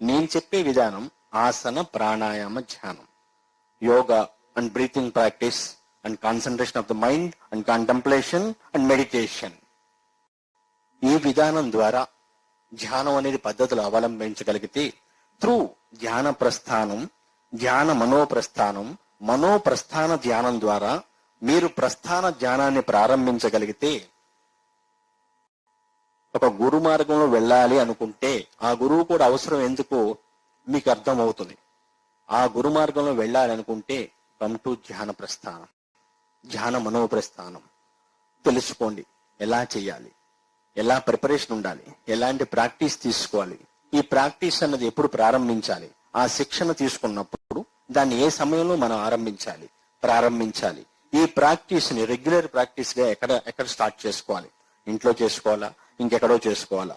నేను చెప్పే విధానం ఆసన ప్రాణాయామ ధ్యానం. Yoga and breathing practice and concentration of the mind and contemplation and meditation. ఈ విధానం ద్వారా ధ్యానం అనేది పద్ధతులు అవలంబించగలిగితే త్రూ ధ్యాన ప్రస్థానం ధ్యాన మనోప్రస్థానం మనోప్రస్థాన ధ్యానం ద్వారా మీరు ప్రస్థాన ధ్యానాన్ని ప్రారంభించగలిగితే ఒక గురు మార్గంలో వెళ్ళాలి అనుకుంటే ఆ గురువు కూడా అవసరం ఎందుకు? మీకు అర్థం అవుతుంది ఆ గురు మార్గంలో వెళ్ళాలి అనుకుంటే కమ్ టు ధ్యాన ప్రస్థానం. ధ్యాన మనోప్రస్థానం. తెలుసుకోండి ఎలా చేయాలి? ఎలా ప్రిపరేషన్ ఉండాలి? ఎలాంటి ప్రాక్టీస్ తీసుకోవాలి? ఈ ప్రాక్టీస్ అన్నది ఎప్పుడు ప్రారంభించాలి? ఆ శిక్షణ తీసుకున్నప్పుడు దాన్ని ఏ సమయంలో మనం ఆరంభించాలి? ప్రారంభించాలి. ఈ ప్రాక్టీస్ని రెగ్యులర్ ప్రాక్టీస్గా ఎక్కడ ఎక్కడ స్టార్ట్ చేసుకోవాలి? ఇంట్లో చేసుకోవాలా? ఇంకెక్కడో చేసుకోవాలా?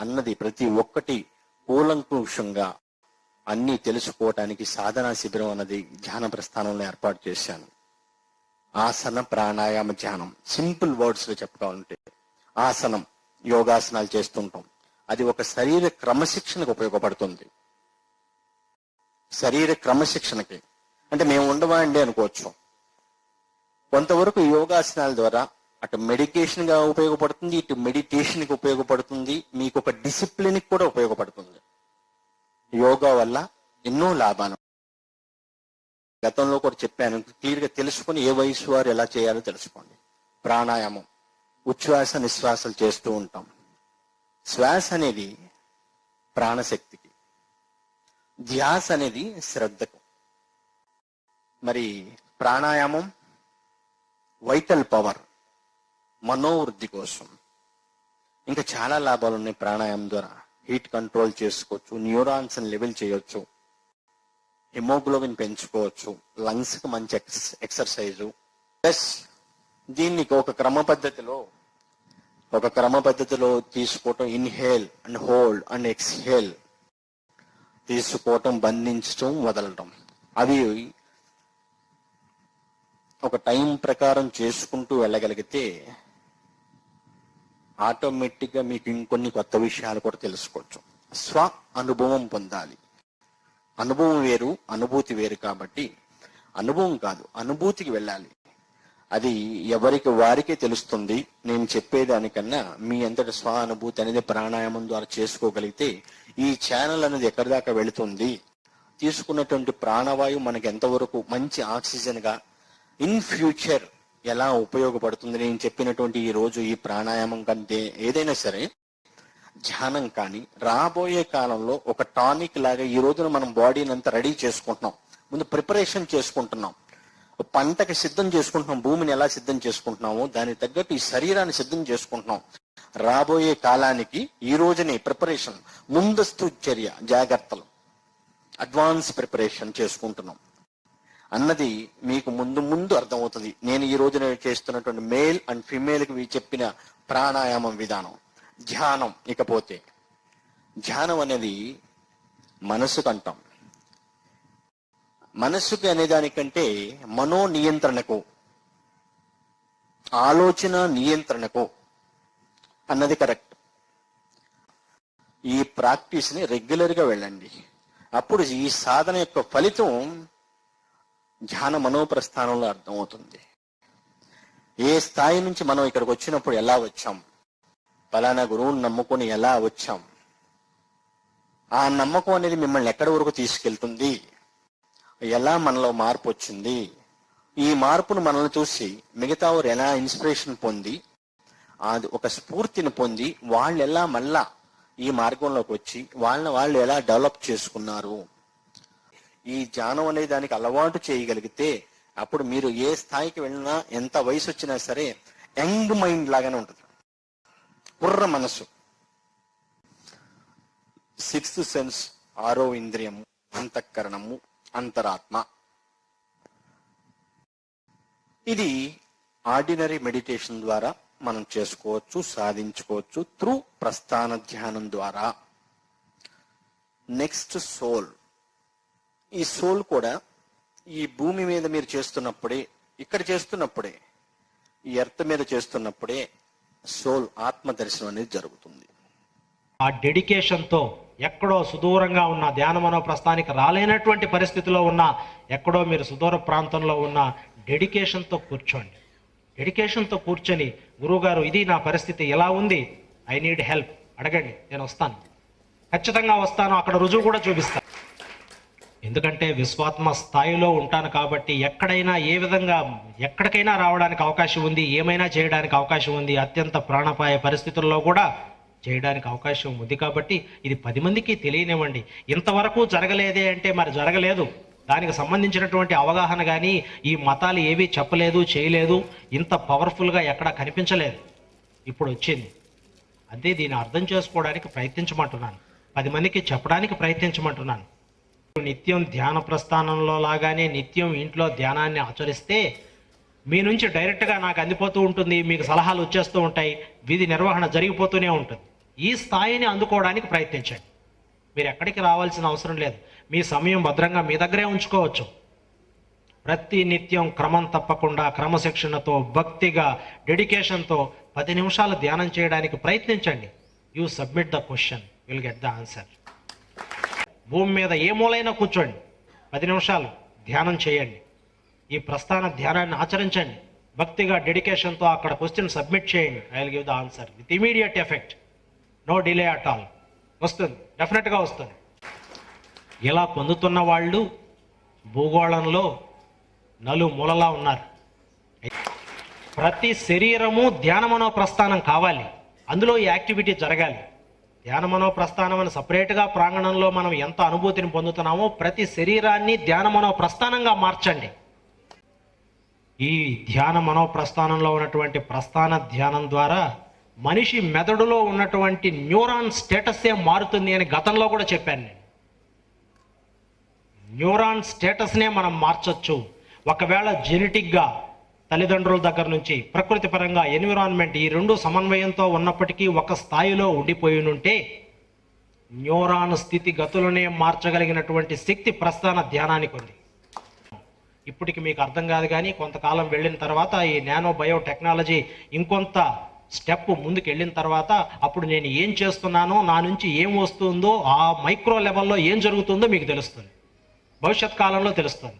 అన్నది ప్రతి ఒక్కటి కూలంకుషంగా అన్ని తెలుసుకోవటానికి సాధనా శిబిరం అన్నది ధ్యాన ప్రస్థానంలో ఏర్పాటు చేశాను. ఆసన ప్రాణాయామ ధ్యానం సింపుల్ వర్డ్స్లో చెప్పుకోవాలంటే ఆసనం యోగాసనాలు చేస్తుంటాం. అది ఒక శరీర క్రమశిక్షణకు ఉపయోగపడుతుంది. శరీర క్రమశిక్షణకి. అంటే మేము ఉండవండి అనుకోవచ్చు. కొంతవరకు యోగాసనాల ద్వారా అటు మెడికేషన్గా ఉపయోగపడుతుంది ఇటు మెడిటేషన్కి ఉపయోగపడుతుంది మీకు ఒక డిసిప్లిన్ కూడా ఉపయోగపడుతుంది. యోగా వల్ల ఎన్నో లాభాలు. గతంలో కూడా చెప్పాను క్లియర్గా తెలుసుకొని ఏ వయసు వారు ఎలా చేయాలో తెలుసుకోండి. ప్రాణాయామం ఉచ్ఛ్వాస నిశ్వాసాలు చేస్తూ ఉంటాం. శ్వాస అనేది ప్రాణశక్తికి. ధ్యాస అనేది శ్రద్ధకు. మరి ప్రాణాయామం వైటల్ పవర్ మనోవృద్ధి కోసం. ఇంకా చాలా లాభాలు ఉన్నాయి ప్రాణాయామం ద్వారా. హీట్ కంట్రోల్ చేసుకోవచ్చు న్యూరాన్స్ లెవెల్ చేయొచ్చు హిమోగ్లోబిన్ పెంచుకోవచ్చు లంగ్స్కి మంచి ఎక్స్ ఎక్సర్సైజు. ప్లస్ దీన్ని ఒక క్రమ పద్ధతిలో ఒక క్రమ పద్ధతిలో తీసుకోవటం inhale and hold and exhale. తీసుకోవటం బంధించటం వదలటం. అవి ఒక టైం ప్రకారం చేసుకుంటూ వెళ్ళగలిగితే ఆటోమేటిక్గా మీకు ఇంకొన్ని కొత్త విషయాలు కూడా తెలుసుకోవచ్చు. స్వ అనుభవం పొందాలి. అనుభవం వేరు అనుభూతి వేరు కాబట్టి అనుభవం కాదు అనుభూతికి వెళ్ళాలి. అది ఎవరికి వారికే తెలుస్తుంది. నేను చెప్పేదానికన్నా మీ అంతటి స్వ అనుభూతి అనేది ప్రాణాయామం ద్వారా చేసుకోగలిగితే ఈ ఛానల్ అనేది ఎక్కడి దాకా వెళుతుంది? తీసుకున్నటువంటి ప్రాణవాయువు మనకి ఎంతవరకు మంచి ఆక్సిజన్గా ఇన్ ఫ్యూచర్ ఎలా ఉపయోగపడుతుంది నేను చెప్పినటువంటి ఈ రోజు ఈ ప్రాణాయామం కంటే ఏదైనా సరే ధ్యానం కానీ రాబోయే కాలంలో ఒక టానిక్ లాగా ఈ రోజున మనం బాడీని అంతా రెడీ చేసుకుంటున్నాం. ముందు ప్రిపరేషన్ చేసుకుంటున్నాం. పంటకి సిద్ధం చేసుకుంటున్నాం భూమిని ఎలా సిద్ధం చేసుకుంటున్నామో దానికి తగ్గట్టు ఈ శరీరాన్ని సిద్ధం చేసుకుంటున్నాం. రాబోయే కాలానికి ఈ రోజునే ప్రిపరేషన్ ముందస్తు చర్య జాగ్రత్తలు. అడ్వాన్స్ ప్రిపరేషన్ చేసుకుంటున్నాం. అన్నది మీకు ముందు ముందు అర్థమవుతుంది. నేను ఈ రోజున చేస్తున్నటువంటి మేల్ అండ్ ఫిమేల్కి చెప్పిన ప్రాణాయామం విధానం. ధ్యానం ఇకపోతే. ధ్యానం అనేది మనసుకు అంటాం. మనస్సుకి అనే దానికంటే మనో నియంత్రణకు ఆలోచన నియంత్రణకు అన్నది కరెక్ట్. ఈ ప్రాక్టీస్ని రెగ్యులర్గా వెళ్ళండి. అప్పుడు ఈ సాధన యొక్క ఫలితం ధ్యాన మనోప్రస్థానంలో అర్థమవుతుంది. ఏ స్థాయి నుంచి మనం ఇక్కడికి వచ్చినప్పుడు ఎలా వచ్చాం? ఫలానా గురువుని నమ్ముకొని ఎలా వచ్చాం? ఆ నమ్మకం అనేది మిమ్మల్ని ఎక్కడి వరకు తీసుకెళ్తుంది? ఎలా మనలో మార్పు వచ్చింది? ఈ మార్పును మనల్ని చూసి మిగతా వారు ఎలా ఇన్స్పిరేషన్ పొంది అది ఒక స్ఫూర్తిని పొంది వాళ్ళు ఎలా మళ్ళా ఈ మార్గంలోకి వచ్చి వాళ్ళని వాళ్ళు ఎలా డెవలప్ చేసుకున్నారు? ఈ ధ్యానం అనే దానికి అలవాటు చేయగలిగితే అప్పుడు మీరు ఏ స్థాయికి వెళ్ళినా ఎంత వయసు వచ్చినా సరే యంగ్ మైండ్ లాగానే ఉంటుంది. కుర్ర మనసు సిక్స్త్ సెన్స్ ఆరో ఇంద్రియము అంతఃకరణము అంతరాత్మ. ఇది ఆర్డినరీ మెడిటేషన్ ద్వారా మనం చేసుకోవచ్చు సాధించుకోవచ్చు త్రూ ప్రస్థాన ధ్యానం ద్వారా. Next soul. ఈ సోల్ కూడా ఈ భూమి మీద మీరు చేస్తున్నప్పుడే ఇక్కడ చేస్తున్నప్పుడే ఈ ఎర్త్ మీద చేస్తున్నప్పుడే సోల్ ఆత్మ దర్శనం అనేది జరుగుతుంది. ఆ డెడికేషన్తో ఎక్కడో సుదూరంగా ఉన్న ధ్యాన మనోప్రస్థానికి రాలేనటువంటి పరిస్థితిలో ఉన్న ఎక్కడో మీరు సుదూర ప్రాంతంలో ఉన్న డెడికేషన్తో కూర్చోండి. డెడికేషన్తో కూర్చొని గురువుగారు ఇది నా పరిస్థితి ఎలా ఉంది? I need help. అడగండి నేను వస్తాను. ఖచ్చితంగా వస్తాను అక్కడ రుజువు కూడా చూపిస్తాను. ఎందుకంటే విశ్వాత్మ స్థాయిలో ఉంటాను కాబట్టి ఎక్కడైనా ఏ విధంగా ఎక్కడికైనా రావడానికి అవకాశం ఉంది ఏమైనా చేయడానికి అవకాశం ఉంది అత్యంత ప్రాణపాయ పరిస్థితుల్లో కూడా చేయడానికి అవకాశం ఉంది కాబట్టి ఇది పది మందికి తెలియనివ్వండి. ఇంతవరకు జరగలేదే అంటే మరి జరగలేదు. దానికి సంబంధించినటువంటి అవగాహన కానీ ఈ మతాలు ఏవి చెప్పలేదు చేయలేదు ఇంత పవర్ఫుల్గా ఎక్కడా కనిపించలేదు. ఇప్పుడు వచ్చింది. అదే దీన్ని అర్థం చేసుకోవడానికి ప్రయత్నించమంటున్నాను. పది మందికి చెప్పడానికి ప్రయత్నించమంటున్నాను. నిత్యం ధ్యాన ప్రస్థానంలో లాగానే నిత్యం ఇంట్లో ధ్యానాన్ని ఆచరిస్తే మీ నుంచి డైరెక్ట్గా నాకు అందిపోతూ ఉంటుంది మీకు సలహాలు వచ్చేస్తూ ఉంటాయి విధి నిర్వహణ జరిగిపోతూనే ఉంటుంది. ఈ స్థాయిని అందుకోవడానికి ప్రయత్నించండి. మీరు ఎక్కడికి రావాల్సిన అవసరం లేదు. మీ సమయం భద్రంగా మీ దగ్గరే ఉంచుకోవచ్చు. ప్రతి నిత్యం క్రమం తప్పకుండా క్రమశిక్షణతో భక్తిగా డెడికేషన్తో పది నిమిషాలు ధ్యానం చేయడానికి ప్రయత్నించండి. You submit the question. Will get the answer. భూమి మీద ఏ మూలైనా కూర్చోండి. పది నిమిషాలు ధ్యానం చేయండి. ఈ ప్రస్థాన ధ్యానాన్ని ఆచరించండి. భక్తిగా డెడికేషన్తో అక్కడ క్వశ్చన్ సబ్మిట్ చేయండి. I will give the answer with immediate effect no delay at all వస్తుంది. డెఫినెట్గా వస్తుంది. ఇలా పొందుతున్న వాళ్ళు భూగోళంలో నలుమూలలా ఉన్నారు. ప్రతి శరీరము ధ్యానమనో ప్రస్థానం కావాలి. అందులో ఈ యాక్టివిటీ జరగాలి. ధ్యానమనో ప్రస్థానం అని సపరేట్గా ప్రాంగణంలో మనం ఎంత అనుభూతిని పొందుతున్నామో ప్రతి శరీరాన్ని ధ్యానమనో ప్రస్థానంగా మార్చండి. ఈ ధ్యాన మనో ప్రస్థానంలో ఉన్నటువంటి ప్రస్థాన ధ్యానం ద్వారా మనిషి మెదడులో ఉన్నటువంటి న్యూరాన్ స్టేటస్సే మారుతుంది అని గతంలో కూడా చెప్పాను నేను. న్యూరాన్ స్టేటస్నే మనం మార్చచ్చు. ఒకవేళ జెనెటిక్గా తల్లిదండ్రుల దగ్గర నుంచి ప్రకృతి పరంగా ఎన్విరాన్మెంట్ ఈ రెండు సమన్వయంతో ఉన్నప్పటికీ ఒక స్థాయిలో ఉండిపోయి ఉంటే న్యూరాన్ స్థితి గతులనే మార్చగలిగినటువంటి శక్తి ప్రస్థాన ధ్యానానికి ఉంది. ఇప్పటికి మీకు అర్థం కాదు కానీ కొంతకాలం వెళ్ళిన తర్వాత ఈ నానో బయోటెక్నాలజీ ఇంకొంత స్టెప్ ముందుకు వెళ్ళిన తర్వాత అప్పుడు నేను ఏం చేస్తున్నానో నా నుంచి ఏం వస్తుందో ఆ మైక్రో లెవెల్లో ఏం జరుగుతుందో మీకు తెలుస్తుంది. భవిష్యత్ కాలంలో తెలుస్తుంది.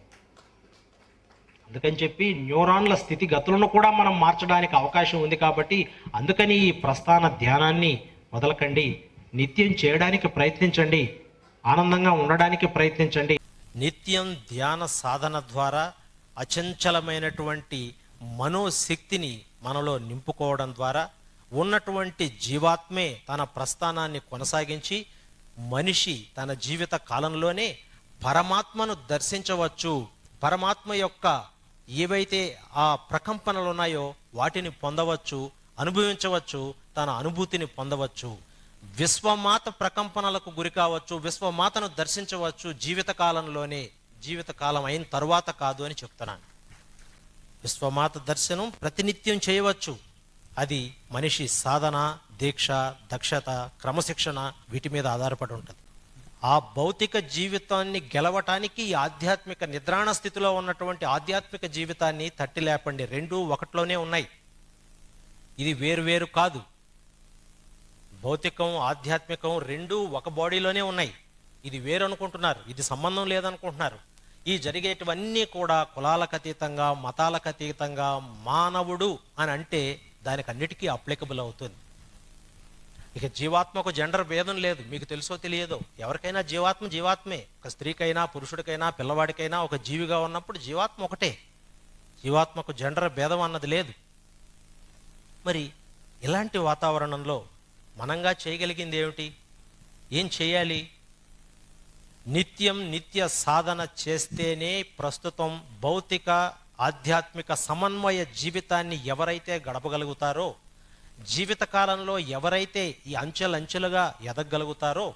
అందుకని చెప్పి న్యూరాన్ల స్థితిగతులను కూడా మనం మార్చడానికి అవకాశం ఉంది కాబట్టి అందుకని ఈ ప్రస్థాన ధ్యానాన్ని మొదలకండి. నిత్యం చేయడానికి ప్రయత్నించండి. ఆనందంగా ఉండడానికి ప్రయత్నించండి. నిత్యం ధ్యాన సాధన ద్వారా అచంచలమైనటువంటి మనోశక్తిని మనలో నింపుకోవడం ద్వారా ఉన్నటువంటి జీవాత్మే తన ప్రస్థానాన్ని కొనసాగించి మనిషి తన జీవిత కాలంలోనే పరమాత్మను దర్శించవచ్చు. పరమాత్మ యొక్క ఏవైతే ఆ ప్రకంపనలు ఉన్నాయో వాటిని పొందవచ్చు అనుభవించవచ్చు తన అనుభూతిని పొందవచ్చు. విశ్వమాత ప్రకంపనలకు గురి కావచ్చు విశ్వమాతను దర్శించవచ్చు జీవితకాలంలోనే. జీవితకాలం అయిన తరువాత కాదు అని చెప్తున్నాను. విశ్వమాత దర్శనం ప్రతినిత్యం చేయవచ్చు. అది మనిషి సాధన దీక్ష దక్షత క్రమశిక్షణ వీటి మీద ఆధారపడి ఉంటుంది. ఆ భౌతిక జీవితాన్ని గెలవటానికి ఈ ఆధ్యాత్మిక నిద్రాణ స్థితిలో ఉన్నటువంటి ఆధ్యాత్మిక జీవితాన్ని తట్టి లేపండి. రెండూ ఒకటిలోనే ఉన్నాయి. ఇది వేరు వేరు కాదు. భౌతికం ఆధ్యాత్మికం రెండూ ఒక బాడీలోనే ఉన్నాయి. ఇది వేరు అనుకుంటున్నారు ఇది సంబంధం లేదనుకుంటున్నారు. ఈ జరిగేటివన్నీ కూడా కులాలకు అతీతంగా మతాలకు అతీతంగా మానవుడు అని అంటే దానికి అన్నిటికీ అప్లికబుల్ అవుతుంది. ఇక జీవాత్మకు జెండర్ భేదం లేదు. మీకు తెలుసో తెలియదో. ఎవరికైనా జీవాత్మ జీవాత్మే. ఒక స్త్రీకైనా పురుషుడికైనా పిల్లవాడికైనా ఒక జీవిగా ఉన్నప్పుడు జీవాత్మ ఒకటే. జీవాత్మకు జెండర్ భేదం అన్నది లేదు. మరి ఇలాంటి వాతావరణంలో మనంగా చేయగలిగింది ఏమిటి? ఏం చేయాలి? నిత్యం నిత్య సాధన చేస్తేనే ప్రస్తుతం భౌతిక ఆధ్యాత్మిక సమన్వయ జీవితాన్ని ఎవరైతే గడపగలుగుతారో జీవితకాలంలో ఎవరైతే ఈ అంచెలంచెలుగా ఎదగలుగుతారో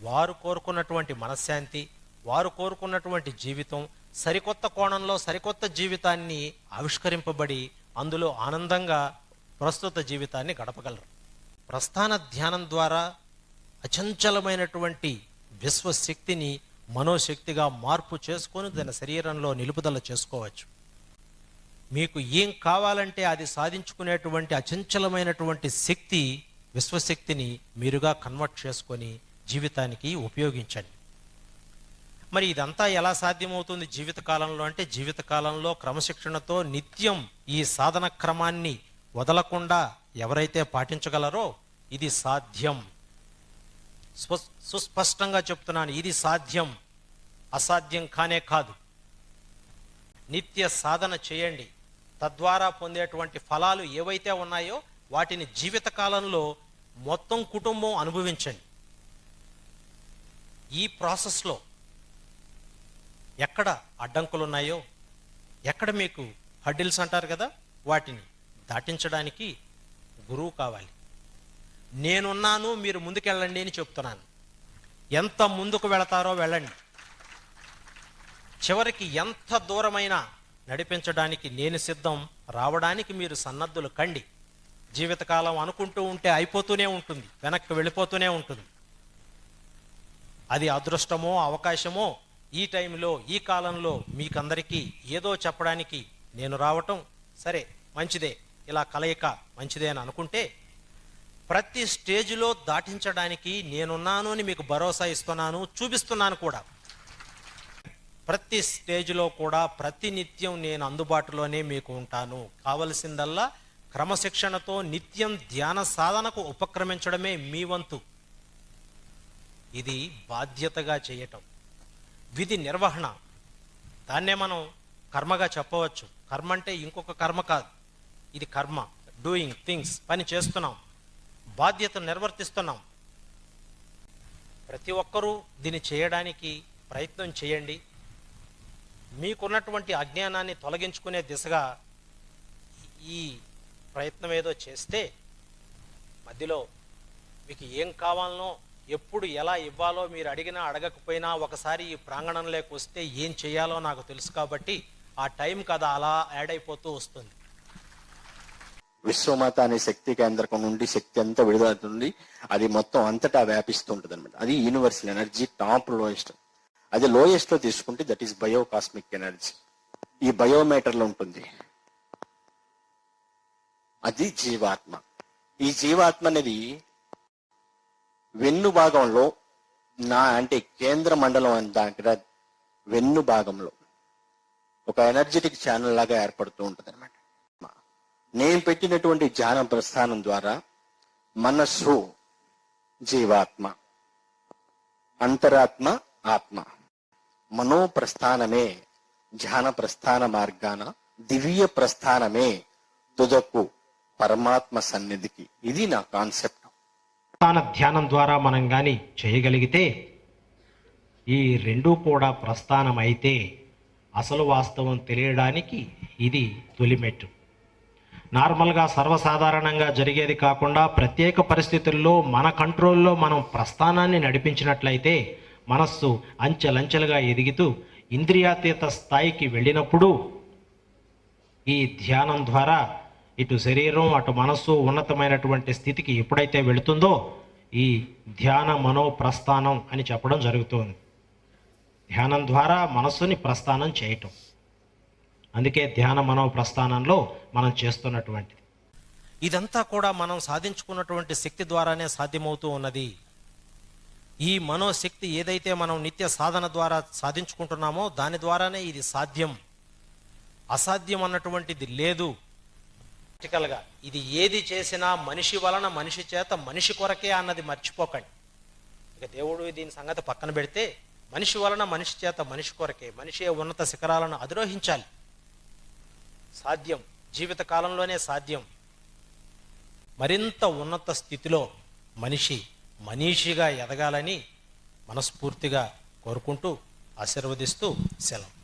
వారు కోరుకున్నటువంటి మనశ్శాంతి వారు కోరుకున్నటువంటి జీవితం సరికొత్త కోణంలో సరికొత్త జీవితాన్ని ఆవిష్కరింపబడి అందులో ఆనందంగా ప్రస్తుత జీవితాన్ని గడపగలరు. ప్రస్థాన ధ్యానం ద్వారా అచంచలమైనటువంటి విశ్వశక్తిని మనోశక్తిగా మార్పు చేసుకొని తన శరీరంలో నిలుపుదల చేసుకోవచ్చు. మీకు ఏం కావాలంటే అది సాధించుకునేటువంటి అచంచలమైనటువంటి శక్తి విశ్వశక్తిని మీరుగా కన్వర్ట్ చేసుకొని జీవితానికి ఉపయోగించండి. మరి ఇదంతా ఎలా సాధ్యమవుతుంది జీవితకాలంలో అంటే జీవితకాలంలో క్రమశిక్షణతో నిత్యం ఈ సాధన క్రమాన్ని వదలకుండా ఎవరైతే పాటించగలరో ఇది సాధ్యం. సుస్పష్టంగా చెప్తున్నాను ఇది సాధ్యం. అసాధ్యం కానే కాదు. నిత్య సాధన చేయండి. తద్వారా పొందేటువంటి ఫలాలు ఏవైతే ఉన్నాయో వాటిని జీవితకాలంలో మొత్తం కుటుంబం అనుభవించండి. ఈ ప్రాసెస్లో ఎక్కడ అడ్డంకులు ఉన్నాయో ఎక్కడ మీకు హడ్డిల్స్ అంటారు కదా వాటిని దాటించడానికి గురువు కావాలి. నేనున్నాను మీరు ముందుకెళ్ళండి అని చెప్తున్నాను. ఎంత ముందుకు వెళతారో వెళ్ళండి. చివరికి ఎంత దూరమైనా నడిపించడానికి నేను సిద్ధం రావడానికి మీరు సన్నద్ధులు కండి. జీవితకాలం అనుకుంటూ ఉంటే అయిపోతూనే ఉంటుంది వెనక్కి వెళ్ళిపోతూనే ఉంటుంది. అది అదృష్టమో అవకాశమో ఈ టైంలో ఈ కాలంలో మీకందరికీ ఏదో చెప్పడానికి నేను రావటం సరే మంచిదే. ఇలా కలయిక మంచిదే అని అనుకుంటే ప్రతి స్టేజ్లో దాటించడానికి నేనున్నాను అని మీకు భరోసా ఇస్తున్నాను చూపిస్తున్నాను కూడా. ప్రతి స్టేజ్లో కూడా ప్రతినిత్యం నేను అందుబాటులోనే మీకు ఉంటాను. కావలసిందల్లా క్రమశిక్షణతో నిత్యం ధ్యాన సాధనకు ఉపక్రమించడమే మీ వంతు. ఇది బాధ్యతగా చేయటం. విధి నిర్వహణ. దాన్నే మనం కర్మగా చెప్పవచ్చు. కర్మ అంటే ఇంకొక కర్మ కాదు. ఇది కర్మ. డూయింగ్ థింగ్స్ పని చేస్తున్నాం. బాధ్యత నిర్వర్తిస్తున్నాం. ప్రతి ఒక్కరూ దీన్ని చేయడానికి ప్రయత్నం చేయండి. మీకున్నటువంటి అజ్ఞానాన్ని తొలగించుకునే దిశగా ఈ ప్రయత్నం ఏదో చేస్తే మధ్యలో మీకు ఏం కావాలనో ఎప్పుడు ఎలా ఇవ్వాలో మీరు అడిగినా అడగకపోయినా ఒకసారి ఈ ప్రాంగణంలోకి వస్తే ఏం చేయాలో నాకు తెలుసు కాబట్టి ఆ టైం కదా అలా యాడ్ అయిపోతూ వస్తుంది. విశ్వమాత అనే శక్తి కేంద్రకం నుండి శక్తి అంతా విడుదలవుతుంది. అది మొత్తం అంతటా వ్యాపిస్తుంటుంది అనమాట అది యూనివర్సల్ ఎనర్జీ టాప్ లోయెస్ట్ అది లోయెస్ట్లో తీసుకుంటే that is bio cosmic energy ఈ బయోమీటర్లో ఉంటుంది. అది జీవాత్మ. ఈ జీవాత్మ అనేది వెన్ను భాగంలో నా అంటే కేంద్ర మండలం అని దాని వెన్ను భాగంలో ఒక ఎనర్జెటిక్ ఛానల్ లాగా ఏర్పడుతూ ఉంటుంది అనమాట నేను పెట్టినటువంటి ధ్యాన ప్రస్థానం ద్వారా మనస్సు జీవాత్మ అంతరాత్మ ఆత్మ. మనో ప్రస్థానమే ధ్యాన ప్రస్థాన మార్గాన దివ్య ప్రస్థానమే తుదకు పరమాత్మ సన్నిధికి. ఇది నా కాన్సెప్ట్. ప్రస్థాన ధ్యానం ద్వారా మనం కానీ చేయగలిగితే ఈ రెండూ కూడా ప్రస్థానం అయితే అసలు వాస్తవం తెలియడానికి ఇది తొలిమెట్టు. నార్మల్గా సర్వసాధారణంగా జరిగేది కాకుండా ప్రత్యేక పరిస్థితుల్లో మన కంట్రోల్లో మనం ప్రస్థానాన్ని నడిపించినట్లయితే మనస్సు అంచెలంచెలుగా ఎదుగుతూ ఇంద్రియాతీత స్థాయికి వెళ్ళినప్పుడు ఈ ధ్యానం ద్వారా ఇటు శరీరం అటు మనస్సు ఉన్నతమైనటువంటి స్థితికి ఎప్పుడైతే వెళుతుందో ఈ ధ్యాన మనో ప్రస్థానం అని చెప్పడం జరుగుతుంది. ధ్యానం ద్వారా మనస్సుని ప్రస్థానం చేయటం. అందుకే ధ్యాన మనో ప్రస్థానంలో మనం చేస్తున్నటువంటిది. ఇదంతా కూడా మనం సాధించుకున్నటువంటి శక్తి ద్వారానే సాధ్యమవుతూ ఉన్నది. ఈ మనోశక్తి ఏదైతే మనం నిత్య సాధన ద్వారా సాధించుకుంటున్నామో దాని ద్వారానే ఇది సాధ్యం. అసాధ్యం అన్నటువంటిది లేదు. ప్రాక్టికల్గా ఇది ఏది చేసినా మనిషి వలన మనిషి చేత మనిషి కొరకే అన్నది మర్చిపోకండి. ఇక దేవుడు దీని సంగతి పక్కన పెడితే మనిషి వలన మనిషి చేత మనిషి కొరకే మనిషి ఉన్నత శిఖరాలను అధిరోహించాలి. సాధ్యం. జీవిత కాలంలోనే సాధ్యం. మరింత ఉన్నత స్థితిలో మనిషి మనీషిగా ఎదగాలని మనస్ఫూర్తిగా కోరుకుంటూ ఆశీర్వదిస్తూ సెలవు.